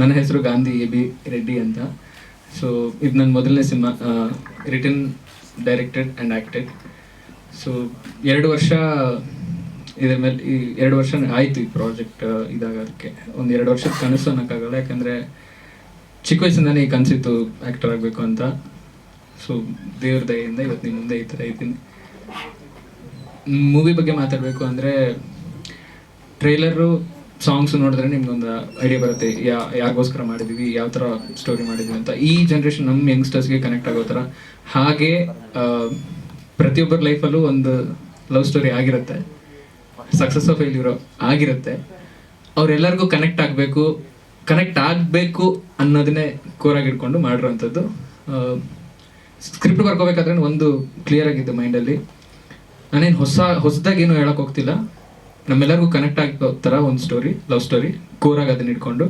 ನನ್ನ ಹೆಸರು Gandhi A B Reddy ಅಂತ. ಸೊ ಇದು ನನ್ನ ಮೊದಲನೇ cinema written directed and acted so ಎರಡು ವರ್ಷ ಇದ್ರ ಮೇಲೆ, ಈ ಎರಡು ವರ್ಷ ಆಯಿತು ಈ ಪ್ರಾಜೆಕ್ಟ್ ಇದಾಗೋದಕ್ಕೆ. ಒಂದು ಎರಡು ವರ್ಷದ ಕನಸು ಅನ್ನೋಕ್ಕಾಗಲ್ಲ, ಯಾಕಂದರೆ ಚಿಕ್ಕ ವಯಸ್ಸಿಂದನೇ ಕನಸಿತ್ತು ಆ್ಯಕ್ಟರ್ ಆಗಬೇಕು ಅಂತ. ಸೊ ದೇವ್ರ ದಯೆಯಿಂದ ಇವತ್ತು ನಿಮ್ಮ ಮುಂದೆ ಈ ಥರ ಇದ್ದೀನಿ. ಮೂವಿ ಬಗ್ಗೆ ಮಾತಾಡಬೇಕು ಅಂದರೆ ಟ್ರೈಲರು ಸಾಂಗ್ಸ್ ನೋಡಿದ್ರೆ ನಿಮ್ಗೊಂದು ಐಡಿಯಾ ಬರುತ್ತೆ, ಯಾ, ಯಾರಿಗೋಸ್ಕರ ಮಾಡಿದೀವಿ, ಯಾವ ಥರ ಸ್ಟೋರಿ ಮಾಡಿದ್ವಿ ಅಂತ. ಈ ಜನ್ರೇಷನ್ ನಮ್ಮ ಯಂಗ್ಸ್ಟರ್ಸ್ಗೆ ಕನೆಕ್ಟ್ ಆಗೋ ಥರ ಹಾಗೆ ಪ್ರತಿಯೊಬ್ಬರ ಲೈಫಲ್ಲೂ ಒಂದು ಲವ್ ಸ್ಟೋರಿ ಆಗಿರುತ್ತೆ. ಸಕ್ಸಸ್ ಆಫ್ ಫೇಲ್ಯೂರೋ ಆಗಿರುತ್ತೆ. ಅವರೆಲ್ಲರಿಗೂ ಕನೆಕ್ಟ್ ಆಗಬೇಕು ಕನೆಕ್ಟ್ ಆಗಬೇಕು ಅನ್ನೋದನ್ನೇ ಕೋರಾಗಿ ಇಟ್ಕೊಂಡು ಮಾಡಿರೋಂಥದ್ದು ಸ್ಕ್ರಿಪ್ಟ್ ಬರ್ಕೋಬೇಕಾದ್ರೆ ಒಂದು ಕ್ಲಿಯರ್ ಆಗಿದ್ದು ಮೈಂಡಲ್ಲಿ ನಾನೇನು ಹೊಸ, ಹೊಸದಾಗಿ ಏನು ಹೇಳಕ್ ಹೋಗ್ತಿಲ್ಲ. ನಮ್ಮೆಲ್ಲರಿಗೂ ಕನೆಕ್ಟ್ ಆಗೋ ಥರ ಒಂದು ಸ್ಟೋರಿ ಲವ್ ಸ್ಟೋರಿ ಕೋರಾಗಿ ಅದನ್ನ ಇಟ್ಕೊಂಡು,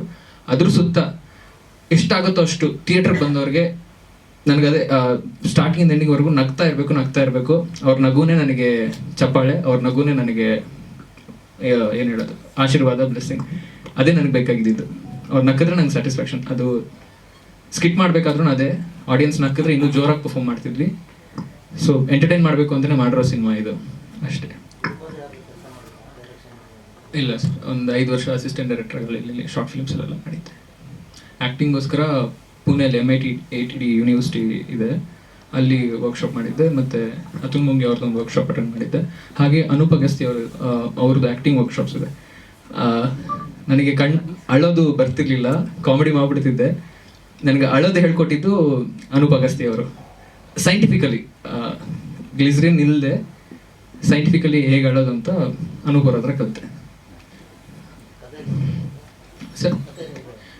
ಅದ್ರ ಸುತ್ತ ಎಷ್ಟಾಗುತ್ತೋ ಅಷ್ಟು ಥಿಯೇಟರ್ ಬಂದವ್ರಿಗೆ ನನಗೆ ಅದೇ ಸ್ಟಾರ್ಟಿಂಗ್ ಎಂಡಿಂಗ್ವರೆಗೂ ನಗ್ತಾ ಇರಬೇಕು ನಗ್ತಾ ಇರಬೇಕು. ಅವ್ರ ನಗುನೇ ನನಗೆ ಚಪ್ಪಾಳೆ, ಅವ್ರ ನಗುನೇ ನನಗೆ ಏನು ಹೇಳೋದು, ಆಶೀರ್ವಾದ ಬ್ಲೆಸ್ಸಿಂಗ್ ಅದೇ ನನಗೆ ಬೇಕಾಗಿದ್ದು ಅವ್ರು ನಕ್ಕಿದ್ರೆ ನಂಗೆ ಸ್ಯಾಟಿಸ್ಫ್ಯಾಕ್ಷನ್ ಅದು ಸ್ಕಿಟ್ ಮಾಡಬೇಕಾದ್ರೂ ಅದೇ ಆಡಿಯನ್ಸ್ ನಕ್ಕಿದ್ರೆ ಇನ್ನೂ ಜೋರಾಗಿ ಪರ್ಫಾರ್ಮ್ ಮಾಡ್ತಿದ್ವಿ. ಸೊ ಎಂಟರ್ಟೈನ್ ಮಾಡಬೇಕು ಅಂತಲೇ ಮಾಡಿರೋ ಸಿನಿಮಾ ಇದು. ಅಷ್ಟೇ. ಇಲ್ಲ ಸರ್ ಒಂದು ಐದು ವರ್ಷ ಅಸಿಸ್ಟೆಂಟ್ ಡೈರೆಕ್ಟರ್ ಇಲ್ಲಿ ಶಾರ್ಟ್ ಫಿಲ್ಮ್ಸ್ ಎಲ್ಲ ಮಾಡಿದ್ದೆ ಆ್ಯಕ್ಟಿಂಗೋಸ್ಕರ ಪುಣೆಯಲ್ಲಿ M I T I T D university ಇದೆ. ಅಲ್ಲಿ ವರ್ಕ್ಶಾಪ್ ಮಾಡಿದ್ದೆ, ಮತ್ತು ಅತುಲ್ ಮುಂಗಿ ಅವ್ರದ್ದೊಂದು ವರ್ಕ್ಶಾಪ್ ಅಟೆಂಡ್ ಮಾಡಿದ್ದೆ. ಹಾಗೆ ಅನುಪಗಸ್ತಿ ಅವರು ಅವ್ರದ್ದು ಆ್ಯಕ್ಟಿಂಗ್ ವರ್ಕ್ಶಾಪ್ಸ್ ಇದೆ. ನನಗೆ ಕಣ್ ಅಳೋದು ಬರ್ತಿರ್ಲಿಲ್ಲ ಕಾಮಿಡಿ ಮಾಡಿಬಿಡ್ತಿದ್ದೆ. ನನಗೆ ಅಳೋದು ಹೇಳ್ಕೊಟ್ಟಿದ್ದು ಅನೂಪ್ ಅಗಸ್ತಿ ಅವರು. ಸೈಂಟಿಫಿಕಲಿ ಗ್ಲಿಸ್ರಿನ್ ಇಲ್ಲದೆ ಸೈಂಟಿಫಿಕಲಿ ಹೇಗೆ ಅಳೋದು ಅಂತ ಅನೂಪ್ ಅವ್ರ ಹತ್ರ ಕಲಿತೆ. ಸರ್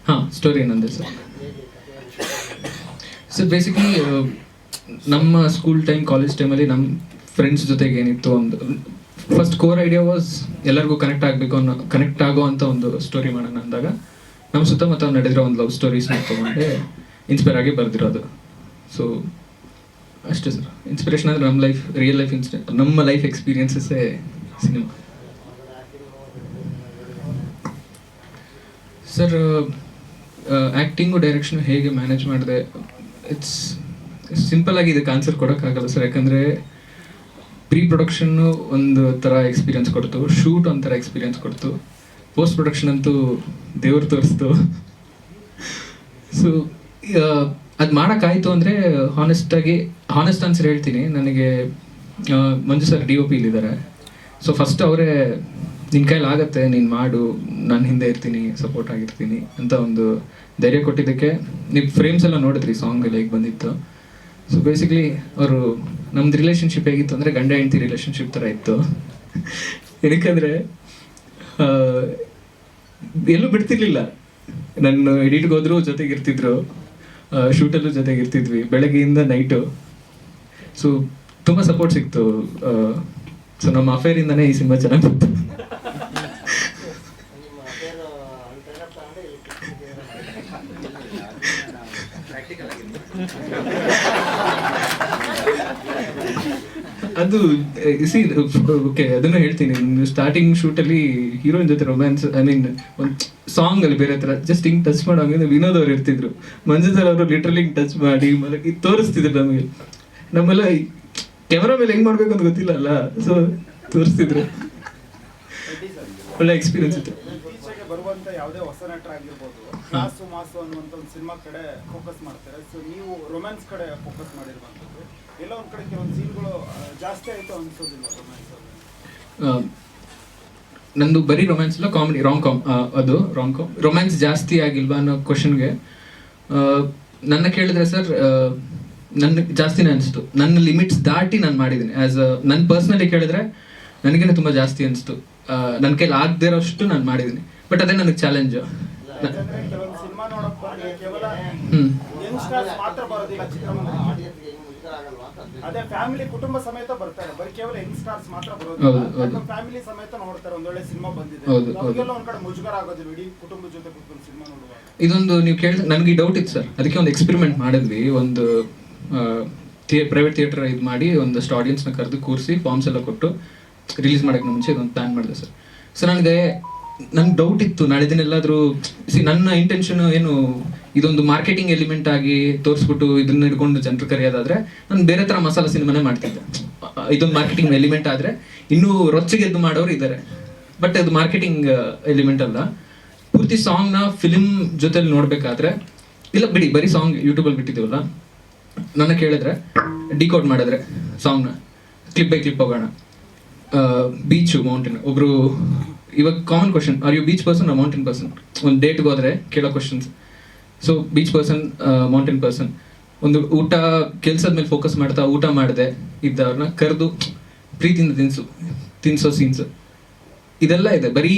ಹಾಂ ಸ್ಟೋರಿ ಏನಂದ್ರೆ ಸರ್ ಸರ್ ಬೇಸಿಕಲಿ ನಮ್ಮ ಸ್ಕೂಲ್ ಟೈಮ್ ಕಾಲೇಜ್ ಟೈಮಲ್ಲಿ ನಮ್ಮ ಫ್ರೆಂಡ್ಸ್ ಜೊತೆಗೆ ಏನಿತ್ತು ಒಂದು ಫಸ್ಟ್ ಕೋರ್ ಐಡಿಯಾ ವಾಸ್ ಎಲ್ಲರಿಗೂ ಕನೆಕ್ಟ್ ಆಗಬೇಕು ಅನ್ನೋ ಕನೆಕ್ಟ್ ಆಗೋ ಅಂತ ಒಂದು ಸ್ಟೋರಿ ಮಾಡೋಣ ಅಂದಾಗ ನಮ್ಮ ಸುತ್ತಮುತ್ತ ನಡೆದಿರೋ ಒಂದು ಲವ್ ಸ್ಟೋರೀಸ್ನ ತೊಗೊಂಡೆ ಇನ್ಸ್ಪೈರ್ ಆಗಿ ಬರೆದಿರೋದು. ಸೊ ಅಷ್ಟೇ ಸರ್ ಇನ್ಸ್ಪಿರೇಷನ್ ಅಂದರೆ ನಮ್ಮ ಲೈಫ್ ರಿಯಲ್ ಲೈಫ್ ಇನ್ಸ್ಪಿ ನಮ್ಮ ಲೈಫ್ ಎಕ್ಸ್ಪೀರಿಯನ್ಸಸ್ಸೇ ಸಿನಿಮಾ. ಸರ್ ಆ್ಯಕ್ಟಿಂಗು ಡೈರೆಕ್ಷನ್ ಹೇಗೆ ಮ್ಯಾನೇಜ್ ಮಾಡಿದೆ? ಇಟ್ಸ್ ಸಿಂಪಲ್ ಆಗಿ ಇದಕ್ಕೆ ಆನ್ಸರ್ ಕೊಡೋಕ್ಕಾಗಲ್ಲ ಸರ್ ಯಾಕಂದರೆ ಪ್ರೀ ಪ್ರೊಡಕ್ಷನ್ನು ಒಂದು ಥರ ಎಕ್ಸ್ಪೀರಿಯನ್ಸ್ ಕೊಡ್ತು. ಶೂಟ್ ಒಂಥರ ಎಕ್ಸ್ಪೀರಿಯನ್ಸ್ ಕೊಡ್ತು. ಪೋಸ್ಟ್ ಪ್ರೊಡಕ್ಷನ್ ಅಂತೂ ದೇವ್ರು ತೋರಿಸ್ತು. ಸೊ ಅದು ಮಾಡೋಕ್ಕಾಯಿತು ಅಂದರೆ ಹಾನೆಸ್ಟಾಗಿ ಹಾನೆಸ್ಟ್ ಆನ್ಸರ್ ಹೇಳ್ತೀನಿ. ನನಗೆ Manju sir D O P ಇಲ್ಲಿದ್ದಾರೆ ಸೊ ಫಸ್ಟ್ ಅವರೇ ನಿನ್ನ ಕೈಲಿ ಆಗತ್ತೆ, ನೀನು ಮಾಡು, ನಾನು ಹಿಂದೆ ಇರ್ತೀನಿ ಸಪೋರ್ಟ್ ಆಗಿರ್ತೀನಿ ಅಂತ ಒಂದು ಧೈರ್ಯ ಕೊಟ್ಟಿದ್ದಕ್ಕೆ ನೀವು ಫ್ರೇಮ್ಸ್ ಎಲ್ಲ ನೋಡಿದ್ರಿ ಸಾಂಗ್ ಎಲ್ಲ ಹೇಗೆ ಬಂದಿತ್ತು? ಸೊ ಬೇಸಿಕ್ಲಿ ಅವರು ನಮ್ದು ರಿಲೇಶನ್ಶಿಪ್ ಹೇಗಿತ್ತು ಅಂದರೆ ಗಂಡ ಹೆಂಡತಿ ರಿಲೇಶನ್ಶಿಪ್ ಥರ ಇತ್ತು. ಏನಕ್ಕಂದರೆ ಎಲ್ಲೂ ಬಿಡ್ತಿರ್ಲಿಲ್ಲ. ನನ್ನ ಎಡಿಟ್ಗೆ ಹೋದ್ರು ಜೊತೆಗಿರ್ತಿದ್ರು ಶೂಟಲ್ಲೂ ಜೊತೆಗಿರ್ತಿದ್ವಿ ಬೆಳಗ್ಗೆಯಿಂದ ನೈಟು ಸೊ ತುಂಬ ಸಪೋರ್ಟ್ ಸಿಕ್ತು ಸೊ ನಮ್ಮ ಅಫೇರಿಂದನೇ ಈ ಸಿನಿಮಾ ಚೆನ್ನಾಗಿ ಬಂತು ಅದು ಸಿ ಓಕೆ ಅದನ್ನು ಹೇಳ್ತೀನಿ. ಸ್ಟಾರ್ಟಿಂಗ್ ಶೂಟಲ್ಲಿ ಹೀರೋಯಿನ್ ಜೊತೆ ರೊಮ್ಯಾನ್ಸ್ ಐ ಮೀನ್ ಒಂದು ಸಾಂಗ್ ಅಲ್ಲಿ ಬೇರೆ ಥರ ಜಸ್ಟ್ ಹಿಂಗ್ ಟಚ್ ಮಾಡೋಂಗಿದ್ರೆ ವಿನೋದ್ ಅವ್ರು ಇರ್ತಿದ್ರು. ಮಂಜುನಾಥ್ ಅವರು ಲಿಟ್ರಲಿ ಟಚ್ ಮಾಡಿ ಮಲಗಿ ತೋರಿಸ್ತಿದ್ರು ನಮಗೆ. ನಮ್ಮೆಲ್ಲ ಕ್ಯಾಮ್ರಾ ಮೇಲೆ ಹೆಂಗ್ ಮಾಡ್ಬೇಕು ಅಂತ ಗೊತ್ತಿಲ್ಲ ಅಲ್ಲ ಸೊ ತೋರಿಸ್ತಿದ್ರು. ಒಳ್ಳೆ ಎಕ್ಸ್ಪೀರಿಯನ್ಸ್ ಇತ್ತು. ಕ್ಲಾಸು ಮಾಸು ಅನ್ನುವಂಥ ಒಂದು ಸಿನಿಮಾ ಕಡೆ ಫೋಕಸ್ ಮಾಡ್ತಾರೆ. ಸೊ ನೀವು ರೊಮ್ಯಾನ್ಸ್ ಕಡೆ ಫೋಕಸ್ ಮಾಡಿರುವಂಥದ್ದು. ಎಲ್ಲ ಒಂದು ಕಡೆ ಕೆಲವೊಂದು ಸೀನ್ಗಳು ಜಾಸ್ತಿ ಆಯಿತು ಅನ್ಸೋದಿಲ್ಲ ರೊಮ್ಯಾನ್ಸ್ ನಂದು ಬರೀ ರೊಮ್ಯಾನ್ಸ್ ಇಲ್ಲ ಕಾಮಿಡಿ ರಾಂಗ್ ಕಾಮ್ ಅದು ರಾಂಗ್ ಕಾಮ್ ರೊಮ್ಯಾನ್ಸ್ ಜಾಸ್ತಿ ಆಗಿಲ್ವಾ ಅನ್ನೋ ಕ್ವಶನ್ಗೆ ನನ್ನ ಕೇಳಿದ್ರೆ ಸರ್ ನನ್ನ, ಜಾಸ್ತಿನೇ ಅನಿಸ್ತು. ನನ್ನ ಲಿಮಿಟ್ಸ್ ದಾಟಿ ನಾನು ಮಾಡಿದ್ದೀನಿ. ಆ್ಯಸ್ ನನ್ನ ಪರ್ಸ್ನಲಿ ಕೇಳಿದ್ರೆ, ನನಗೇನೆ ತುಂಬ ಜಾಸ್ತಿ ಅನಿಸ್ತು. ನನ್ನ ಕೈಲಿ ಆಗದೇ ಇರೋಷ್ಟು ನಾನು ಮಾಡಿದ್ದೀನಿ. ಬಟ್ ಅದೇ ನನಗೆ ಚಾಲೆಂಜು ಯಾಕಂದ್ರೆ ಕೆಲವೊಂದು ಸಿನಿಮಾ ನೋಡಕ್ ಬಂದ್ರೆ ಕೇವಲ ಹ್ಞೂ ಯಂಗ್ಸ್ಟರ್ಸ್ ಮಾತ್ರ ಬರೋದಿಲ್ಲ ಚಿತ್ರಮಂದಿರ ಅದೇ ಫ್ಯಾಮಿಲಿ ಕುಟುಂಬ ಸಮೇತ ಬರ್ತಾರೆ ಬರೀ ಕೇವಲ ಯಂಗ್ಸ್ಟರ್ಸ್ ಮಾತ್ರ ಬರೋದಿಲ್ಲ. ಫ್ಯಾಮಿಲಿ ಸಮೇತ ನೋಡ್ತಾರೆ ಒಂದೊಳ್ಳೆ ಸಿನಿಮಾ ಬಂದಿದೆ. ಹೌದು, ಹೌದು. ಒಂದ್ ಕಡೆ ಮುಜುಗರ ಆಗೋದಿಲ್ಲ ಇಡೀ ಕುಟುಂಬದ ಜೊತೆ ಕೂತ್ಕೊಂಡು ಸಿನಿಮಾ ನೋಡುವಾಗ. ಇದೊಂದು ನೀವು ಕೇಳಿದ್ರೆ ನನಗೆ ಡೌಟ್ ಇತ್ತು ಸರ್. ಅದಕ್ಕೆ ಒಂದು ಎಕ್ಸ್ಪೆರಿಮೆಂಟ್ ಮಾಡಿದ್ವಿ. ಒಂದು ಪ್ರೈವೇಟ್ ಥಿಯೇಟರ್ ಇದು ಮಾಡಿ ಒಂದಷ್ಟು ಆಡಿಯನ್ಸ್ನ ಕರೆದು ಕೂರಿಸಿ ಫಾರ್ಮ್ಸ್ ಎಲ್ಲ ಕೊಟ್ಟು ರಿಲೀಸ್ ಮಾಡೋಕ್ಕೆ ಮುಂಚೆ ಇದೊಂದು ಪ್ಲಾನ್ ಮಾಡಿದೆ ಸರ್. ಸೊ ನನಗೆ ನಂಗೆ ಡೌಟ್ ಇತ್ತು. ನಾಳೆ ದಿನ ಸಿ ನನ್ನ ಇಂಟೆನ್ಷನ್ ಏನು, ಇದೊಂದು ಮಾರ್ಕೆಟಿಂಗ್ ಎಲಿಮೆಂಟ್ ಆಗಿ ತೋರಿಸ್ಬಿಟ್ಟು ಇದನ್ನ ಹಿಡ್ಕೊಂಡು ಜನರು ಕರೆಯೋದಾದ್ರೆ, ನಾನು ಬೇರೆ ತರ ಮಸಾಲ ಸಿನಿಮಾನೇ ಮಾಡ್ತಿದ್ದೆ. ಇದೊಂದು ಮಾರ್ಕೆಟಿಂಗ್ ಎಲಿಮೆಂಟ್ ಆದ್ರೆ, ಇನ್ನೂ ರೊಚ್ಚಿಗೆದ್ದು ಮಾಡೋರು ಇದ್ದಾರೆ ಬಟ್ ಅದು ಮಾರ್ಕೆಟಿಂಗ್ ಎಲಿಮೆಂಟ್ ಅಲ್ಲ. ಪೂರ್ತಿ ಸಾಂಗ್ನ ಫಿಲಿಮ್ ಜೊತೆಲಿ ನೋಡಬೇಕಾದ್ರೆ, ಇಲ್ಲ, ಬಿಡಿ, ಬರೀ ಸಾಂಗ್ ಯೂಟ್ಯೂಬಲ್ಲಿ ಬಿಟ್ಟಿದ್ದೀವಲ್ಲ? ನನ್ನ ಕೇಳಿದ್ರೆ ಡಿಕೋಡ್ ಮಾಡಿದ್ರೆ ಸಾಂಗ್ನ ಕ್ಲಿಪ್ ಬೈ ಕ್ಲಿಪ್ ಹೋಗೋಣ. ಬೀಚು ಮೌಂಟೇನ್ ಒಬ್ರು ಇವಾಗ common question are you beach person mountain person ಒಂದು ಡೇಟ್ಗೆ ಹೋದ್ರೆ ಕೇಳೋ questions so beach person mountain person ಒಂದು ಊಟ ಕೆಲ್ಸದ ಮೇಲೆ ಫೋಕಸ್ ಮಾಡ್ತಾ ಊಟ ಮಾಡಿದೆ ಇದ್ದವ್ರನ್ನ ಕರೆದು ಪ್ರೀತಿಯಿಂದ ತಿನ್ಸು, ತಿನ್ಸೋ ಸೀನ್ಸ್ ಇದೆಲ್ಲ ಇದೆ. ಬರೀ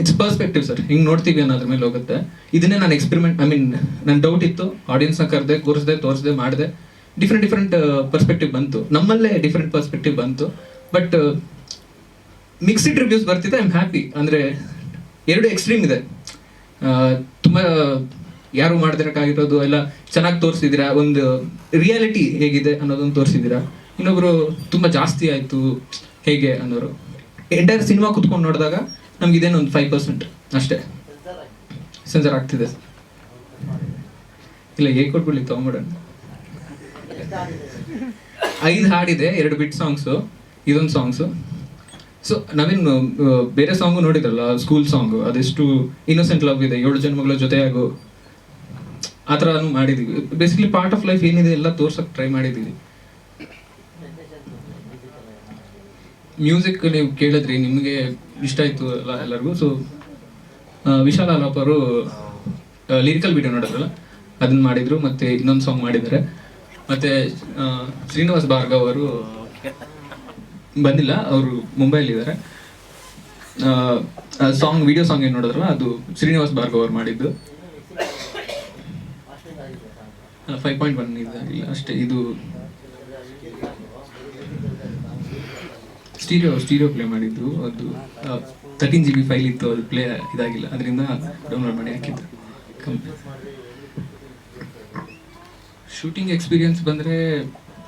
ಇಟ್ಸ್ ಪರ್ಸ್ಪೆಕ್ಟಿವ್ ಸರ್ ಹಿಂಗೆ ನೋಡ್ತೀವಿ ಅನ್ನೋದ್ರ ಮೇಲೆ ಹೋಗುತ್ತೆ. ಇದನ್ನೇ ನಾನು ಎಕ್ಸ್ಪೆರಿಮೆಂಟ್ ಐ ಮೀನ್ ನನ್ನ ಡೌಟ್ ಇತ್ತು. ಆಡಿಯನ್ಸ್ನ ಕರೆದೆ, ಕೂರಿಸ್ದೆ, ತೋರಿಸ್ದೆ, ಮಾಡಿದೆ. ಡಿಫ್ರೆಂಟ್ ಡಿಫ್ರೆಂಟ್ ಪರ್ಸ್ಪೆಕ್ಟಿವ್ ಬಂತು. ನಮ್ಮಲ್ಲೇ ಡಿಫ್ರೆಂಟ್ ಪರ್ಸ್ಪೆಕ್ಟಿವ್ ಬಂತು. ಬಟ್ ಮಿಕ್ಸ್ಡ್ ರಿವ್ಯೂಸ್ ಬರ್ತಿದೆ ಐ ಆಮ್ ಹ್ಯಾಪಿ ಅಂದರೆ ಎರಡು ಎಕ್ಸ್ಟ್ರೀಮ್ ಇದೆ. ತುಂಬ, ಯಾರು ಮಾಡ್ದಿರಕ್ಕಾಗಿರೋದು ಎಲ್ಲ ಚೆನ್ನಾಗಿ ತೋರಿಸಿದ್ದೀರಾ? ಒಂದು ರಿಯಾಲಿಟಿ ಹೇಗಿದೆ ಅನ್ನೋದನ್ನು ತೋರಿಸಿದ್ದೀರಾ? ಇನ್ನೊಬ್ರು ತುಂಬ ಜಾಸ್ತಿ ಆಯಿತು ಹೇಗೆ ಅನ್ನೋರು. ಎಂಟೈರ್ ಸಿನಿಮಾ ಕುತ್ಕೊಂಡು ನೋಡಿದಾಗ ನಮ್ಗೆ ಇದೇನು ಒಂದು ಫೈವ್ ಪರ್ಸೆಂಟ್ ಅಷ್ಟೇ. ಸೆನ್ಸರ್ ಆಗ್ತಿದೆ ಇಲ್ಲ, ಹೇಗೆ ಕೊಟ್ಬಿಡ್ಲಿ ತೊಗೊಂಬಿಡೋಣ ಐದು ಹಾಡಿದೆ, ಎರಡು ಬಿಟ್ ಸಾಂಗ್ಸು, ಇದೊಂದು ಸಾಂಗ್ಸು. ಸೊ ನಾವೇನು ಬೇರೆ ಸಾಂಗು ನೋಡಿದ್ರಲ್ಲ ಸ್ಕೂಲ್ ಸಾಂಗು ಅದೆಷ್ಟು ಇನ್ನೋಸೆಂಟ್ ಲವ್ ಇದೆ, ಏಳು ಜನ್ಮಗಳ ಜೊತೆಯಾಗು ಆ ಥರ ಮಾಡಿದೀವಿ. ಬೇಸಿಕಲಿ ಪಾರ್ಟ್ ಆಫ್ ಲೈಫ್ ಏನಿದೆ ಎಲ್ಲ ತೋರ್ಸೋಕೆ ಟ್ರೈ ಮಾಡಿದೀವಿ. ಮ್ಯೂಸಿಕ್ ನೀವು ಕೇಳಿದ್ರಿ, ನಿಮಗೆ ಇಷ್ಟ ಆಯಿತು ಅಲ್ಲ ಎಲ್ಲರಿಗೂ? ಸೊ ವಿಶಾಲ್ ಅಲಪರು ಲಿರಿಕಲ್ ವಿಡಿಯೋ ನೋಡಿದ್ರಲ್ಲ, ಅದನ್ನ ಮಾಡಿದ್ರು, ಮತ್ತೆ ಇನ್ನೊಂದು ಸಾಂಗ್ ಮಾಡಿದ್ದಾರೆ. ಮತ್ತೆ ಶ್ರೀನಿವಾಸ್ ಭಾರ್ಗವ್ ಅವರು ಬಂದಿಲ್ಲ, ಅವರು ಮುಂಬೈಲಿದ್ದಾರೆ ಸಾಂಗ್ ವಿಡಿಯೋ ಸಾಂಗ್ ಏನು ನೋಡಿದ್ರಲ್ಲ, ಅದು ಶ್ರೀನಿವಾಸ್ ಭಾರ್ಗವ್ ಅವ್ರು ಮಾಡಿದ್ದು. ಫೈವ್ ಪಾಯಿಂಟ್ ಒನ್ ಇದೆ ಅಷ್ಟೇ, ಇದು ಸ್ಟೀರಿಯೋ ಸ್ಟೀರಿಯೋ ಪ್ಲೇ ಮಾಡಿದ್ದು, ಅದು ತರ್ಟೀನ್ ಜಿ ಬಿ ಫೈಲ್ ಇತ್ತು, ಅದು ಪ್ಲೇ ಇದಾಗಿಲ್ಲ, ಅದರಿಂದ ಡೌನ್ಲೋಡ್ ಮಾಡಿ ಹಾಕಿದ್ದು. ಶೂಟಿಂಗ್ ಎಕ್ಸ್ಪೀರಿಯನ್ಸ್ ಬಂದರೆ,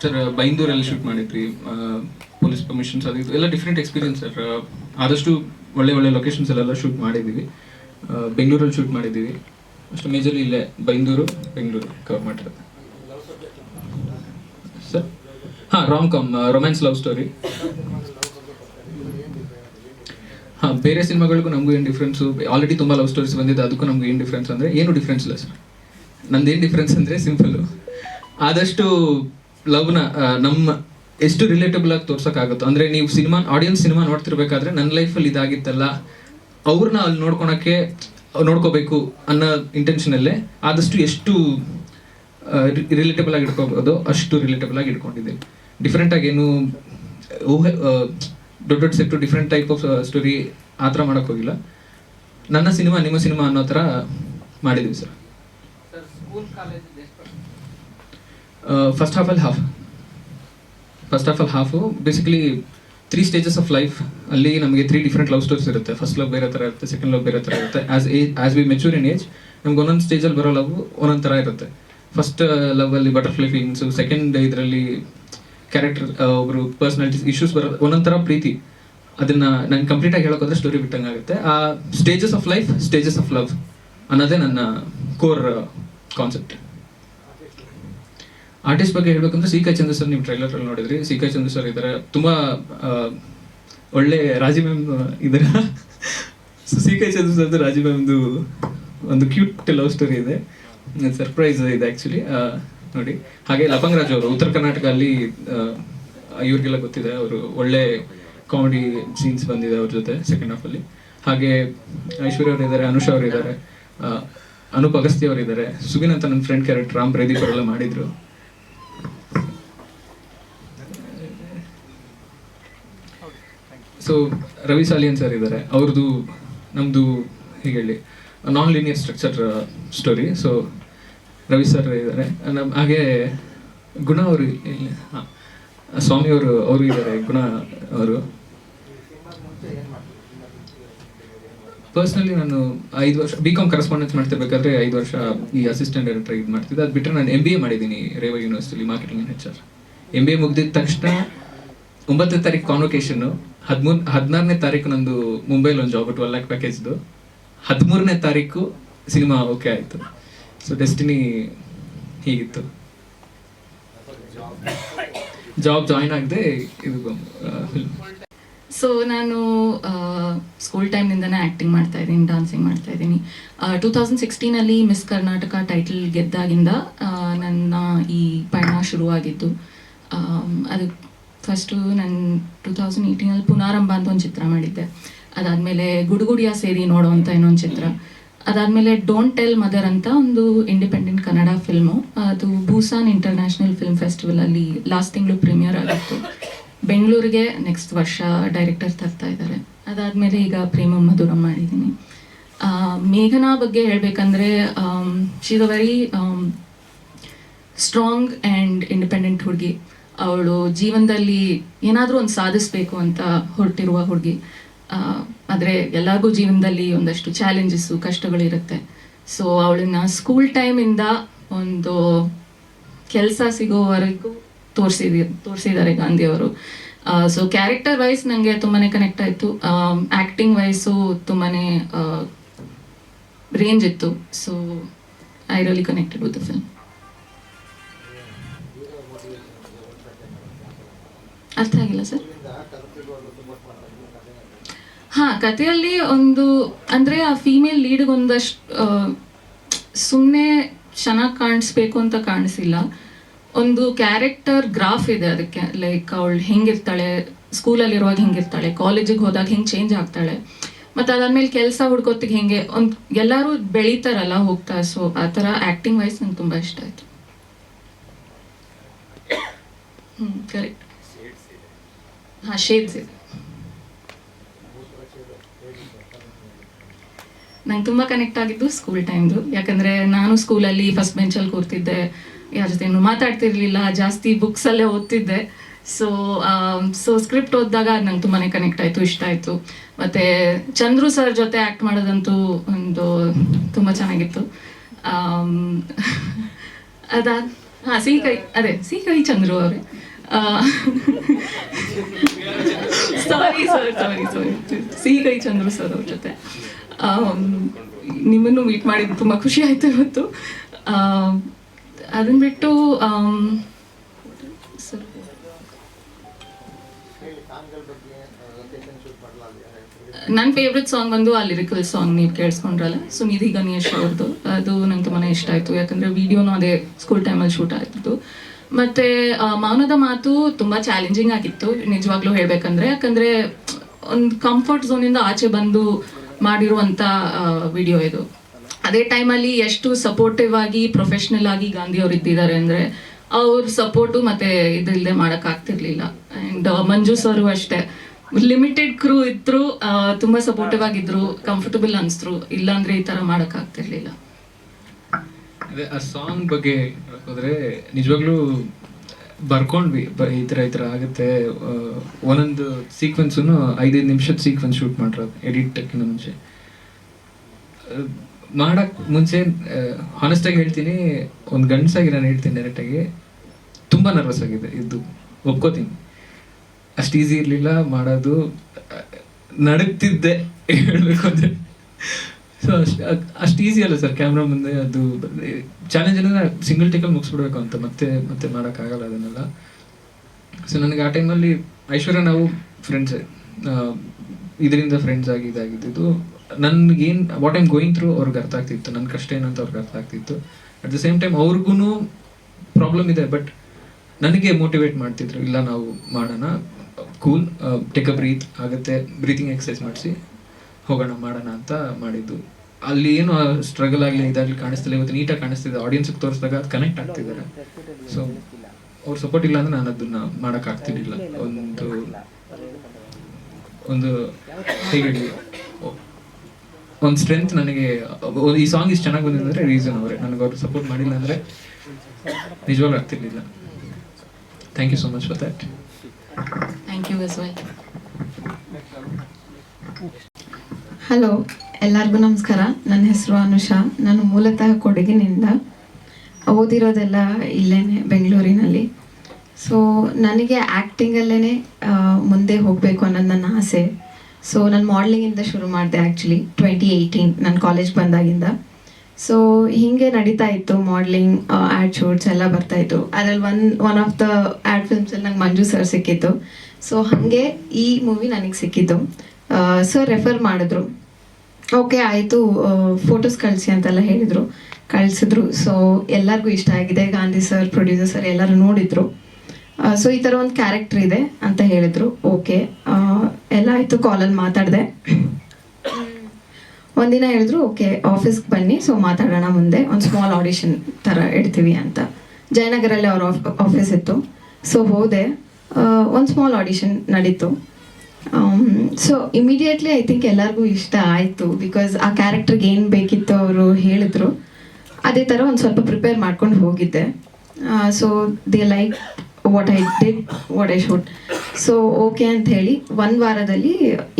ಸರ್ ಬೈಂದೂರಲ್ಲಿ ಶೂಟ್ ಮಾಡಿದ್ವಿ ಪೊಲೀಸ್ ಪರ್ಮಿಷನ್ಸ್ ಅದು ಎಲ್ಲ ಡಿಫ್ರೆಂಟ್ ಎಕ್ಸ್ಪೀರಿಯನ್ಸ್ ಸರ್ ಆದಷ್ಟು ಒಳ್ಳೆ ಒಳ್ಳೆ ಲೊಕೇಶನ್ಸ್ ಅಲ್ಲೆಲ್ಲ ಶೂಟ್ ಮಾಡಿದ್ದೀವಿ. ಬೆಂಗಳೂರಲ್ಲಿ ಶೂಟ್ ಮಾಡಿದ್ದೀವಿ. ಅಷ್ಟು ಮೇಜರ್ಲಿ ಇಲ್ಲೇ ಬೈಂದೂರು ಬೆಂಗಳೂರು ಕವರ್ ಮಾಡಿರೋದು ಸರ್ ಹಾಂ rom com romance love story ಹಾಂ, ಬೇರೆ ಸಿನಿಮಾಗಳಿಗೂ ನಮಗೂ ಏನು ಡಿಫ್ರೆನ್ಸು ಆಲ್ರೆಡಿ ತುಂಬ ಲವ್ ಸ್ಟೋರೀಸ್ ಬಂದಿದೆ, ಅದಕ್ಕೂ ನಮ್ಗೆ ಏನು ಡಿಫ್ರೆನ್ಸ್ ಅಂದರೆ ಏನು ಡಿಫ್ರೆನ್ಸ್ ಇಲ್ಲ ಸರ್ ನಂದೇನು ಡಿಫ್ರೆನ್ಸ್ ಅಂದರೆ ಸಿಂಪಲ್ಲು ಆದಷ್ಟು ಲವ್ನ ನಮ್ಮ ಎಷ್ಟು ರಿಲೇಟಬಲ್ ಆಗಿ ತೋರ್ಸೋಕ್ಕಾಗುತ್ತೋ ಅಂದರೆ ನೀವು ಸಿನಿಮಾ ಆಡಿಯನ್ಸ್ ಸಿನಿಮಾ ನೋಡ್ತಿರ್ಬೇಕಾದ್ರೆ ನನ್ನ ಲೈಫಲ್ಲಿ ಇದಾಗಿತ್ತಲ್ಲ ಅವ್ರನ್ನ ಅಲ್ಲಿ ನೋಡ್ಕೊಳಕ್ಕೆ ನೋಡ್ಕೋಬೇಕು ಅನ್ನೋ ಇಂಟೆನ್ಷನಲ್ಲೇ ಆದಷ್ಟು ಎಷ್ಟು ರಿಲೇಟಬಲ್ ಆಗಿ ಇಟ್ಕೋಬೋದು ಅಷ್ಟು ರಿಲೇಟಬಲ್ ಆಗಿ ಇಟ್ಕೊಂಡಿದ್ದೀನಿ ಡಿಫ್ರೆಂಟ್ ಆಗಿ ಏನು ಊಹೆ ದೊಡ್ಡ ದೊಡ್ಡ set different type of story ಆ ಥರ ಮಾಡೋಕ್ಕೋಗಿಲ್ಲ ನನ್ನ ಸಿನಿಮಾ ನಿಮ್ಮ ಸಿನಿಮಾ ಅನ್ನೋ ಥರ ಮಾಡಿದ್ದೀವಿ sir. First ಹಾಫಲ್ಲಿ half first of all half basically three stages of life ಅಲ್ಲಿ ನಮಗೆ ತ್ರೀ ಡಿಫ್ರೆಂಟ್ ಲವ್ ಸ್ಟೋರೀಸ್ ಇರುತ್ತೆ. ಫಸ್ಟ್ ಲವ್ ಬೇರೆ ಥರ ಇರುತ್ತೆ ಸೆಕೆಂಡ್ ಲವ್ ಬೇರೆ ಥರ ಇರುತ್ತೆ. As age as we mature in age ನಮ್ಗೆ ಒಂದೊಂದು ಸ್ಟೇಜಲ್ಲಿ ಬರೋ ಲವ್ ಒಂದೊಂದು ಥರ ಇರುತ್ತೆ. ಫಸ್ಟ್ ಲವ್ ಅಲ್ಲಿ ಬಟರ್ಫ್ಲೈ ಫೀಲಿಂಗ್ಸು ಸೆಕೆಂಡ್ ಇದರಲ್ಲಿ ಕ್ಯಾರೆಕ್ಟರ್ ಒಬ್ಬರು ಪರ್ಸ್ನಾಲಿಟಿ ಇಶ್ಯೂಸ್ ಬರೋ, ಒಂದೊಂದು ಥರ ಪ್ರೀತಿ. ಅದನ್ನು ನಾನು ಕಂಪ್ಲೀಟಾಗಿ ಹೇಳೋಕ್ಕೋದ್ರೆ ಸ್ಟೋರಿ ಬಿಟ್ಟಂಗೆ ಆಗುತ್ತೆ. ಆ stages of life stages of love ಅನ್ನೋದೇ ನನ್ನ ಕೋರ್ ಕಾನ್ಸೆಪ್ಟ್ ಆರ್ಟಿಸ್ಟ್ ಬಗ್ಗೆ ಹೇಳ್ಬೇಕಂದ್ರೆ ಸಿ ಕೆ ಚಂದ್ರ ಸರ್ ನೀವು ಟ್ರೈಲರ್ ಅಲ್ಲಿ ನೋಡಿದ್ರಿ. ಸಿ ಕೆ ಚಂದ್ರ ಸರ್ ಇದ್ದಾರೆ ತುಂಬಾ ಒಳ್ಳೆ ರಾಜಿ ಮ್ಯಾಮ್ ಇದ್ದಾರೆ ಸೊ ಕೈ ಚಂದ್ರ ಸರ್ ರಾಜಿ ಮ್ಯಾಮ್ದು ಒಂದು ಕ್ಯೂಟ್ ಲವ್ ಸ್ಟೋರಿ ಇದೆ. ಸರ್ಪ್ರೈಸ್ ಇದೆ ಆ್ಯಕ್ಚುಲಿ ನೋಡಿ. ಹಾಗೆ ಲಪಂಗ್ ರಾಜ್ ಅವರು ಉತ್ತರ ಕರ್ನಾಟಕ ಅಲ್ಲಿ ಇವ್ರಿಗೆಲ್ಲ ಗೊತ್ತಿದೆ. ಅವರು ಒಳ್ಳೆ ಕಾಮಿಡಿ ಸೀನ್ಸ್ ಬಂದಿದೆ ಅವ್ರ ಜೊತೆ ಸೆಕೆಂಡ್ ಹಾಫ್ ಅಲ್ಲಿ. ಹಾಗೆ ಐಶ್ವರ್ಯ ಅವರು ಇದ್ದಾರೆ ಅನುಷಾ ಅವರು ಇದ್ದಾರೆ ಅನೂಪ್ ಅಗಸ್ತಿ ಅವರು ಇದ್ದಾರೆ ಸುಗಿನ್ ಅಂತ ನನ್ನ ಫ್ರೆಂಡ್ ಕ್ಯಾರೆಕ್ಟರ್ ರಾಮ್, ಪ್ರದೀಪ್ ಅವರೆಲ್ಲ ಮಾಡಿದ್ರು. ಸೊ ರವಿ ಸಾಲಿಯನ್ ಸರ್ ಇದ್ದಾರೆ ಅವ್ರದ್ದು ನಮ್ಮದು ಹೀಗೆ ಹೇಳಿ non linear structure story so Ravi sir ಇದ್ದಾರೆ ನಮ್ಮ ಹಾಗೆ ಗುಣ ಅವರು ಸ್ವಾಮಿ ಅವರು ಅವರು ಇದ್ದಾರೆ ಗುಣ ಅವರು. ಪರ್ಸ್ನಲಿ ನಾನು ಐದು ವರ್ಷ ಬಿ ಕಾಮ್ ಕರೆಸ್ಪಾಂಡೆನ್ಸ್ ಮಾಡ್ತಿರ್ಬೇಕಾದ್ರೆ ಐದು ವರ್ಷ ಈ ಅಸಿಸ್ಟೆಂಟ್ ಡೈರೆಕ್ಟರ್ ಇದು ಮಾಡ್ತಿದ್ದೆ. ಅದು ಬಿಟ್ಟರೆ ನಾನು ಎಂ ಬಿ ಎ ಮಾಡಿದ್ದೀನಿ Reva ಯೂನಿವರ್ಸಿಟಿಲಿ marketing and H R M B A ಮುಗಿದಿದ ತಕ್ಷಣ ಒಂಬತ್ತನೇ ತಾರೀಕು ಕಾನ್ವೊಕೇಶನ್ನು ಹದಿಮೂರು ಹದಿನಾರನೇ ತಾರೀಕು ನಂದು ಮುಂಬೈಲಿ ಒಂದು ಜಾಬ್ ಟ್ವೆಲ್ ಲ್ಯಾಕ್ ಪ್ಯಾಕೇಜ್ದು ಹದಿಮೂರನೇ ತಾರೀಕು ಸಿನಿಮಾ ಓಕೆ ಆಯಿತು. ಸೊ ಡೆಸ್ಟಿನಿ ಹೀಗಿತ್ತು. ಜಾಬ್ ಜಾಯಿನ್ ಆಗದೆ ಇದು ಸೊ ನಾನು ಸ್ಕೂಲ್ ಟೈಮ್ನಿಂದನೇ ಆ್ಯಕ್ಟಿಂಗ್ ಮಾಡ್ತಾ ಇದ್ದೀನಿ ಡಾನ್ಸಿಂಗ್ ಮಾಡ್ತಾ ಇದ್ದೀನಿ. ಟೂ ತೌಸಂಡ್ ಸಿಕ್ಸ್ಟೀನಲ್ಲಿ ಮಿಸ್ ಕರ್ನಾಟಕ ಟೈಟಲ್ ಗೆದ್ದಾಗಿಂದ ನನ್ನ ಈ ಪಯಣ ಶುರುವಾಗಿದ್ದು. ಅದು ಫಸ್ಟು ನಾನು ಟೂ ತೌಸಂಡ್ ಏಯ್ಟೀನಲ್ಲಿ ಪುನಾರಂಭ ಅಂತ ಒಂದು ಚಿತ್ರ ಮಾಡಿದ್ದೆ. ಅದಾದಮೇಲೆ ಗುಡುಗುಡಿಯ ಸೇರಿ ನೋಡೋ ಅಂತ ಇನ್ನೊಂದು ಚಿತ್ರ. ಅದಾದಮೇಲೆ ಡೋಂಟ್ ಟೆಲ್ ಮದರ್ ಅಂತ ಒಂದು ಇಂಡಿಪೆಂಡೆಂಟ್ ಕನ್ನಡ ಫಿಲ್ಮು ಅದು ಬೂಸಾನ್ ಇಂಟರ್ನ್ಯಾಷನಲ್ ಫಿಲ್ಮ್ ಫೆಸ್ಟಿವಲಲ್ಲಿ ಲಾಸ್ಟ್ ತಿಂಗಳು ಪ್ರೀಮಿಯರ್ ಆಗಿತ್ತು. ಬೆಂಗಳೂರಿಗೆ ನೆಕ್ಸ್ಟ್ ವರ್ಷ ಡೈರೆಕ್ಟರ್ ತರ್ತಾ ಇದ್ದಾರೆ ಅದಾದಮೇಲೆ ಈಗ ಪ್ರೇಮ ಮಧುರ ಮಾಡಿದ್ದೀನಿ. ಮೇಘನಾ ಬಗ್ಗೆ ಹೇಳಬೇಕಂದ್ರೆ she's a very strong and independent ಹುಡುಗಿ. ಅವಳು ಜೀವನದಲ್ಲಿ ಏನಾದರೂ ಒಂದು ಸಾಧಿಸಬೇಕು ಅಂತ ಹೊರಟಿರುವ ಹುಡುಗಿ. ಆದರೆ ಎಲ್ಲರಿಗೂ ಜೀವನದಲ್ಲಿ ಒಂದಷ್ಟು ಚಾಲೆಂಜಸ್ಸು ಕಷ್ಟಗಳು ಇರುತ್ತೆ ಸೊ ಅವಳನ್ನ ಸ್ಕೂಲ್ ಟೈಮಿಂದ ಒಂದು ಕೆಲಸ ಸಿಗೋವರೆಗೂ ತೋರಿಸಿದಿ, ತೋರಿಸಿದ್ದಾರೆ ಗಾಂಧಿಯವರು. ಸೊ ಕ್ಯಾರೆಕ್ಟರ್ ವೈಸ್ ನನಗೆ ತುಂಬಾ ಕನೆಕ್ಟ್ ಆಯಿತು. ಆ್ಯಕ್ಟಿಂಗ್ ವೈಸು ತುಂಬಾ ರೇಂಜ್ ಇತ್ತು. So I really connected with the film ಅರ್ಥ ಆಗಿಲ್ಲ ಸರ್? ಹಾ, ಕಥೆಯಲ್ಲಿ ಒಂದು, ಅಂದ್ರೆ ಆ ಫೀಮೇಲ್ ಲೀಡ್ಗೆ ಒಂದಷ್ಟು ಸುಮ್ಮನೆ ಚೆನ್ನಾಗಿ ಕಾಣಿಸ್ಬೇಕು ಅಂತ ಕಾಣಿಸಿಲ್ಲ. ಒಂದು ಕ್ಯಾರೆಕ್ಟರ್ ಗ್ರಾಫ್ ಇದೆ ಅದಕ್ಕೆ ಲೈಕ್ ಅವಳು ಹೆಂಗಿರ್ತಾಳೆ, ಸ್ಕೂಲಲ್ಲಿರುವಾಗ ಹೆಂಗಿರ್ತಾಳೆ ಕಾಲೇಜಿಗೆ ಹೋದಾಗ ಹೆಂಗೆ ಚೇಂಜ್ ಆಗ್ತಾಳೆ. ಮತ್ತು ಅದಾದ್ಮೇಲೆ ಕೆಲಸ ಹುಡ್ಕೋತಿಗೆ ಹೆಂಗೆ, ಒಂದು, ಎಲ್ಲರೂ ಬೆಳೀತಾರಲ್ಲ ಹೋಗ್ತಾ ಸೊ ಆ ಥರ ಆ್ಯಕ್ಟಿಂಗ್ ವೈಸ್ ನಂಗೆ ತುಂಬ ಇಷ್ಟ ಆಯಿತು. ಹ್ಞೂ ಕರೆಕ್ಟ್ ಹಾಂ ಇದೆ ನಂಗೆ ತುಂಬ ಕನೆಕ್ಟ್ ಆಗಿದ್ದು ಸ್ಕೂಲ್ ಟೈಮ್ದು ಯಾಕಂದರೆ ನಾನು ಸ್ಕೂಲಲ್ಲಿ ಫಸ್ಟ್ ಬೆಂಚಲ್ಲಿ ಕೂರ್ತಿದ್ದೆ. ಯಾರ ಜೊತೆನೂ ಮಾತಾಡ್ತಿರ್ಲಿಲ್ಲ, ಜಾಸ್ತಿ ಬುಕ್ಸಲ್ಲೇ ಓದ್ತಿದ್ದೆ. ಸೊ ಸೊ ಸ್ಕ್ರಿಪ್ಟ್ ಓದಿದಾಗ ಅದು ನಂಗೆ ತುಂಬಾ ಕನೆಕ್ಟ್ ಆಯಿತು, ಇಷ್ಟ ಆಯಿತು. ಮತ್ತು ಚಂದ್ರು ಸರ್ ಜೊತೆ ಆ್ಯಕ್ಟ್ ಮಾಡೋದಂತೂ ಒಂದು ತುಂಬ ಚೆನ್ನಾಗಿತ್ತು. ಅದಾದ ಹಾಂ ಸಿಹಿಕೈ ಅದೇ ಸಿಹಿಕೈ ಚಂದ್ರು ಅವರೇ. Sorry sir sorry sorry Sihikahi Chandru sir ಅವ್ರ ಜೊತೆ. ನಿಮ್ಮನ್ನು ಮೀಟ್ ಮಾಡಿದ್ದು ತುಂಬ ಖುಷಿ ಆಯಿತು ಇವತ್ತು. ಅದನ್ನ ಬಿಟ್ಟು ನನ್ನ ಫೇವ್ರೆಟ್ ಸಾಂಗ್ ಬಂದು ಆ ಲಿರಿಕಲ್ ಸಾಂಗ್ ನೀವು ಕೇಳಿಸ್ಕೊಂಡ್ರಲ್ಲ? ಸುನಿಧಿ ಗಣೇಶ್ ಅವ್ರದ್ದು ಅದು ನಂಗೆ ತುಂಬಾ ಇಷ್ಟ ಆಯಿತು. ಯಾಕಂದರೆ ವಿಡಿಯೋನು ಅದೇ ಸ್ಕೂಲ್ ಟೈಮಲ್ಲಿ ಶೂಟ್ ಆಗಿತ್ತು ಮತ್ತು ಮೌನದ ಮಾತು ತುಂಬಾ ಚಾಲೆಂಜಿಂಗ್ ಆಗಿತ್ತು, ನಿಜವಾಗ್ಲೂ ಹೇಳಬೇಕಂದ್ರೆ. ಯಾಕಂದ್ರೆ, ಒಂದು ಕಂಫರ್ಟ್ ಝೋನಿಂದ ಆಚೆ ಬಂದು ಮಾಡಿರುವಂಥ ವಿಡಿಯೋ ಇದು. ಅದೇ ಟೈಮಲ್ಲಿ ಎಷ್ಟು ಸಪೋರ್ಟಿವ್ ಆಗಿ ಪ್ರೊಫೆಷ್ನಲ್ ಆಗಿ ಗಾಂಧಿ ಅವ್ರು ಇದ್ದಿದ್ದಾರೆ ಅಂದ್ರೆ, ಅವ್ರ ಸಪೋರ್ಟು ಮತ್ತೆ ಇದಿಲ್ಲದೆ ಮಾಡೋಕ್ಕಾಗ್ತಿರ್ಲಿಲ್ಲ ಆ್ಯಂಡ್ ಮಂಜು ಸರು ಅಷ್ಟೇ. ಲಿಮಿಟೆಡ್ ಕ್ರೂ ಇದ್ರು ತುಂಬಾ ಸಪೋರ್ಟಿವ್ ಆಗಿದ್ರು ಕಂಫರ್ಟಬಲ್ ಅನಿಸ್ರು. ಇಲ್ಲಾಂದ್ರೆ ಈ ತರ ಮಾಡೋಕ್ಕಾಗ್ತಿರ್ಲಿಲ್ಲ ಅದೇ, ಆ ಸಾಂಗ್ ಬಗ್ಗೆ ಹೋದ್ರೆ ನಿಜವಾಗ್ಲೂ ಬರ್ಕೊಂಡ್ವಿ. ಈ ಥರ ಈ ಥರ ಆಗುತ್ತೆ. ಒಂದೊಂದು ಸೀಕ್ವೆನ್ಸು ಐದೈದು ನಿಮಿಷದ ಸೀಕ್ವೆನ್ಸ್ ಶೂಟ್ ಮಾಡಿರೋದು ಎಡಿಟ್ಕಿಂತ ಮುಂಚೆ. ಮಾಡಕ್ ಮುಂಚೆ ಹಾನೆಸ್ಟಾಗಿ ಹೇಳ್ತೀನಿ, ಒಂದು ಗಂಡಸಾಗಿ ನಾನು ಹೇಳ್ತೀನಿ ಡೈರೆಕ್ಟಾಗಿ ತುಂಬ ನರ್ವಸ್ ಆಗಿದೆ ಇದು ಒಪ್ಕೋತೀನಿ. ಅಷ್ಟು ಈಸಿ ಇರಲಿಲ್ಲ, ಮಾಡೋದು ನಡುತ್ತಿದ್ದೆ ಹೇಳಬೇಕು ಅಂದರೆ. ಸೊ ಅಷ್ಟು ಅಷ್ಟು ಈಸಿ ಅಲ್ಲ ಸರ್ ಕ್ಯಾಮ್ರಾ ಮುಂದೆ ಅದು ಚಾಲೆಂಜ್ ಅಂದರೆ ಸಿಂಗಲ್ ಟೇಕಲ್ಲಿ ಮುಗಿಸ್ಬಿಡ್ಬೇಕು ಅಂತ. ಮತ್ತೆ ಮತ್ತೆ ಮಾಡೋಕ್ಕಾಗಲ್ಲ ಅದನ್ನೆಲ್ಲ. ಸೊ ನನಗೆ ಆ ಟೈಮಲ್ಲಿ ಐಶ್ವರ್ಯ ನಾವು ಫ್ರೆಂಡ್ಸೇ ಇದರಿಂದ ಫ್ರೆಂಡ್ಸ್ ಆಗಿ ಇದಾಗಿದ್ದು. ನನಗೇನು ವಾಟ್ ಐಮ್ ಗೋಯಿಂಗ್ ಥ್ರೂ ಅವ್ರಿಗೆ ಅರ್ಥ ಆಗ್ತಿತ್ತು. ನನ್ನ ಕಷ್ಟ ಏನಂತ ಅವ್ರಿಗೆ ಅರ್ಥ ಆಗ್ತಿತ್ತು. ಅಟ್ ದ ಸೇಮ್ ಟೈಮ್ ಅವ್ರಿಗೂ ಪ್ರಾಬ್ಲಮ್ ಇದೆ. ಬಟ್ ನನಗೆ ಮೋಟಿವೇಟ್ ಮಾಡ್ತಿದ್ರು, ಇಲ್ಲ ನಾವು ಮಾಡೋಣ. ಕೂಲ್ ಟೇಕ್ ಅ ಬ್ರೀತ್ ಆಗುತ್ತೆ. ಬ್ರೀತಿಂಗ್ ಎಕ್ಸಸೈಸ್ ಮಾಡಿಸಿ. ಹೋಗೋಣ, ಮಾಡೋಣ ಅಂತ ಮಾಡಿದ್ದು. ಅಲ್ಲಿ ಏನು ಸ್ಟ್ರಗಲ್ ಆಗಲಿ ಇದಾಗಲಿ ಕಾಣಿಸ್ತಿಲ್ಲ. ಇವತ್ತು ನೀಟಾಗಿ ಕಾಣಿಸ್ತಿದೆ. ಆಡಿಯನ್ಸ್ಗೆ ತೋರಿಸಿದಾಗ ಅದು ಕನೆಕ್ಟ್ ಆಗ್ತಿದ್ದಾರೆ. ಸೊ ಅವ್ರು ಸಪೋರ್ಟ್ ಇಲ್ಲ ಅಂದ್ರೆ ನಾನು ಅದನ್ನ ಮಾಡಕ್ ಆಗ್ತಿರ್ಲಿಲ್ಲ. ಒಂದು ಒಂದು, ಹೇಗೆ ಒಂದು ಸ್ಟ್ರೆಂತ್ ನನಗೆ, ಈ ಸಾಂಗ್ ಇಷ್ಟು ಚೆನ್ನಾಗಿ ಬಂದಿದೆ ಅಂದ್ರೆ ರೀಸನ್ ಅವರೇ. ನನಗೆ ಅವ್ರು ಸಪೋರ್ಟ್ ಮಾಡಿಲ್ಲ ಅಂದ್ರೆ ನಿಜವಾಗ್ಲೂ ಆಗ್ತಿರ್ಲಿಲ್ಲ. Thank you so much for that thank you hello, ಎಲ್ಲರಿಗೂ ನಮಸ್ಕಾರ. ನನ್ನ ಹೆಸರು ಅನುಷಾ. ನಾನು ಮೂಲತಃ ಕೊಡಗಿನಿಂದ ಓದಿರೋದೆಲ್ಲ ಇಲ್ಲೇ ಬೆಂಗಳೂರಿನಲ್ಲಿ. ಸೊ ನನಗೆ ಆ್ಯಕ್ಟಿಂಗಲ್ಲೇ ಮುಂದೆ ಹೋಗಬೇಕು ಅನ್ನೋದು ನನ್ನ ಆಸೆ. ಸೊ ನಾನು ಮಾಡಲಿಂಗಿಂದ ಶುರು ಮಾಡಿದೆ ಆ್ಯಕ್ಚುಲಿ ಟ್ವೆಂಟಿ ಏಯ್ಟೀನ್ ನಾನು ಕಾಲೇಜ್ ಬಂದಾಗಿಂದ. ಸೊ ಹೀಗೆ ನಡೀತಾ ಇತ್ತು ಮಾಡ್ಲಿಂಗ್ ಆ್ಯಡ್ ಶೂಟ್ಸ್ ಎಲ್ಲ ಬರ್ತಾ ಇತ್ತು. ಅದ್ರಲ್ಲಿ one one of the ad ಫಿಲ್ಮ್ಸಲ್ಲಿ ನಂಗೆ ಮಂಜು ಸರ್ ಸಿಕ್ಕಿತ್ತು ಸೊ ಹಾಗೆ ಈ ಮೂವಿ ನನಗೆ ಸಿಕ್ಕಿದ್ದು. ಸರ್ ರೆಫರ್ ಮಾಡಿದ್ರು. ಓಕೆ ಆಯಿತು ಫೋಟೋಸ್ ಕಳಿಸಿ ಅಂತೆಲ್ಲ ಹೇಳಿದರು. ಕಳಿಸಿದ್ರು. ಸೊ ಎಲ್ಲರಿಗೂ ಇಷ್ಟ ಆಗಿದೆ. ಗಾಂಧಿ ಸರ್ ಪ್ರೊಡ್ಯೂಸರ್ ಸರ್ ಎಲ್ಲರೂ ನೋಡಿದರು. ಸೊ ಈ ಥರ ಒಂದು ಕ್ಯಾರೆಕ್ಟರ್ ಇದೆ ಅಂತ ಹೇಳಿದರು. ಓಕೆ ಎಲ್ಲ ಆಯಿತು ಕಾಲಲ್ಲಿ ಮಾತಾಡಿದೆ. ಒಂದಿನ ಹೇಳಿದ್ರು ಓಕೆ ಆಫೀಸ್ಗೆ ಬನ್ನಿ ಸೊ ಮಾತಾಡೋಣ ಮುಂದೆ. ಒಂದು ಸ್ಮಾಲ್ ಆಡಿಷನ್ ಥರ ಇಡ್ತೀವಿ ಅಂತ. ಜಯನಗರಲ್ಲಿ ಅವ್ರ ಆಫೀಸ್ ಇತ್ತು. ಸೊ ಹೋದೆ. ಒಂದು ಸ್ಮಾಲ್ ಆಡಿಷನ್ ನಡೀತು. ಸೊ ಇಮಿಡಿಯೇಟ್ಲಿ ಐ ಥಿಂಕ್ ಎಲ್ಲರಿಗೂ ಇಷ್ಟ ಆಯಿತು ಬಿಕಾಸ್ ಆ ಕ್ಯಾರೆಕ್ಟರ್ಗೆ ಏನು ಬೇಕಿತ್ತು ಅವರು ಹೇಳಿದ್ರು. ಅದೇ ಥರ ಒಂದು ಸ್ವಲ್ಪ ಪ್ರಿಪೇರ್ ಮಾಡ್ಕೊಂಡು ಹೋಗಿದ್ದೆ. So they like what I did what I should so okay ಅಂತ ಹೇಳಿ ಒಂದು ವಾರದಲ್ಲಿ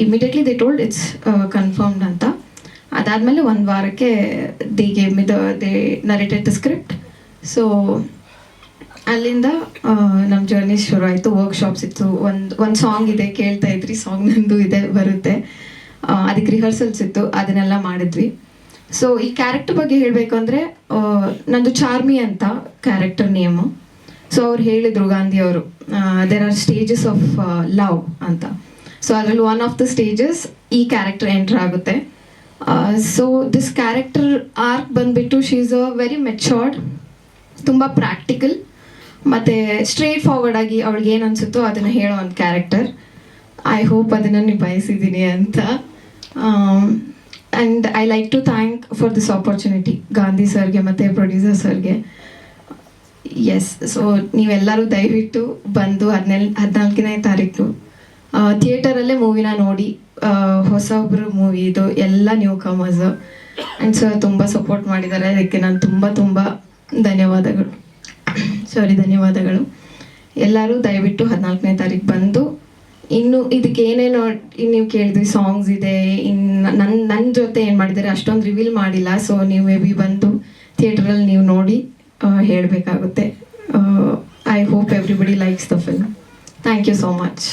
immediately they told it's confirmed ಅಂತ. ಅದಾದಮೇಲೆ ಒಂದು ವಾರಕ್ಕೆ ದಿ ಗೇಮ್ ಇದ they narrated the script so ಅಲ್ಲಿಂದ ನಮ್ಮ ಜರ್ನಿ ಶುರು ಆಯಿತು ವರ್ಕ್ಶಾಪ್ಸ್ ಇತ್ತು. ಒಂದು ಒಂದು ಸಾಂಗ್ ಇದೆ, ಕೇಳ್ತಾ ಇದ್ರಿ ಸಾಂಗ್ ನಂದು ಇದೆ, ಬರುತ್ತೆ. ಅದಕ್ಕೆ ರಿಹರ್ಸಲ್ಸ್ ಇತ್ತು, ಅದನ್ನೆಲ್ಲ ಮಾಡಿದ್ವಿ. ಸೊ ಈ ಕ್ಯಾರೆಕ್ಟರ್ ಬಗ್ಗೆ ಹೇಳಬೇಕು ಅಂದರೆ ನಂದು ಚಾರ್ಮಿ ಅಂತ ಕ್ಯಾರೆಕ್ಟರ್ ನೇಮು ಸೊ ಅವ್ರು ಹೇಳಿದರು ಗಾಂಧಿ ಅವರು there are stages of love ಅಂತ. ಸೊ ಅದರಲ್ಲಿ ಒನ್ ಆಫ್ ದ ಸ್ಟೇಜಸ್ ಈ ಕ್ಯಾರೆಕ್ಟರ್ ಎಂಟರ್ ಆಗುತ್ತೆ. ಸೊ ದಿಸ್ ಕ್ಯಾರೆಕ್ಟರ್ ಆರ್ಕ್ ಬಂದುಬಿಟ್ಟು she is a very matured ತುಂಬ ಪ್ರಾಕ್ಟಿಕಲ್ ಮತ್ತು ಸ್ಟ್ರೇಟ್ ಫಾರ್ವರ್ಡ್ ಆಗಿ ಅವಳಿಗೆ ಏನು ಅನಿಸುತ್ತೋ ಅದನ್ನು ಹೇಳೋ ಒಂದು ಕ್ಯಾರೆಕ್ಟರ್ ಐ ಹೋಪ್ ಅದನ್ನು ನಿಭಾಯಿಸಿದ್ದೀನಿ ಅಂತ. And I like to thank for this opportunity Gandhi ಸರ್ಗೆ ಮತ್ತು ಪ್ರೊಡ್ಯೂಸರ್ ಸರ್ಗೆ. ಎಸ್ ಸೊ ನೀವೆಲ್ಲರೂ ದಯವಿಟ್ಟು ಬಂದು ಹದಿನೆಲ್, ಹದಿನಾಲ್ಕನೇ ತಾರೀಕು ಥಿಯೇಟರಲ್ಲೇ ಮೂವಿನ ನೋಡಿ ಹೊಸ ಹೊಸೊಬ್ರು ಮೂವಿ ಇದು, ಎಲ್ಲ ನ್ಯೂ ಕಮರ್ಸ್ ಆ್ಯಂಡ್ ಸೊ ತುಂಬ ಸಪೋರ್ಟ್ ಮಾಡಿದ್ದಾರೆ. ಅದಕ್ಕೆ ನಾನು ತುಂಬ ತುಂಬ ಧನ್ಯವಾದಗಳು. ಸಾರಿ, ಧನ್ಯವಾದಗಳು. ಎಲ್ಲರೂ ದಯವಿಟ್ಟು ಹದಿನಾಲ್ಕನೇ ತಾರೀಕು ಬಂದು, ಇನ್ನು ಇದಕ್ಕೆ ಏನೇನು ನೀವು ಕೇಳಿದ್ರಿ ಸಾಂಗ್ಸ್ ಇದೆ ಇನ್ನು ನನ್ನ ನನ್ನ ಜೊತೆ ಏನು ಮಾಡಿದ್ದಾರೆ, ಅಷ್ಟೊಂದು ರಿವೀಲ್ ಮಾಡಿಲ್ಲ ಸೊ ನೀವು ಮೇ ಬಿ ಬಂದು ಥಿಯೇಟ್ರಲ್ಲಿ ನೀವು ನೋಡಿ ಹೇಳಬೇಕಾಗುತ್ತೆ. I hope everybody likes the film thank you so much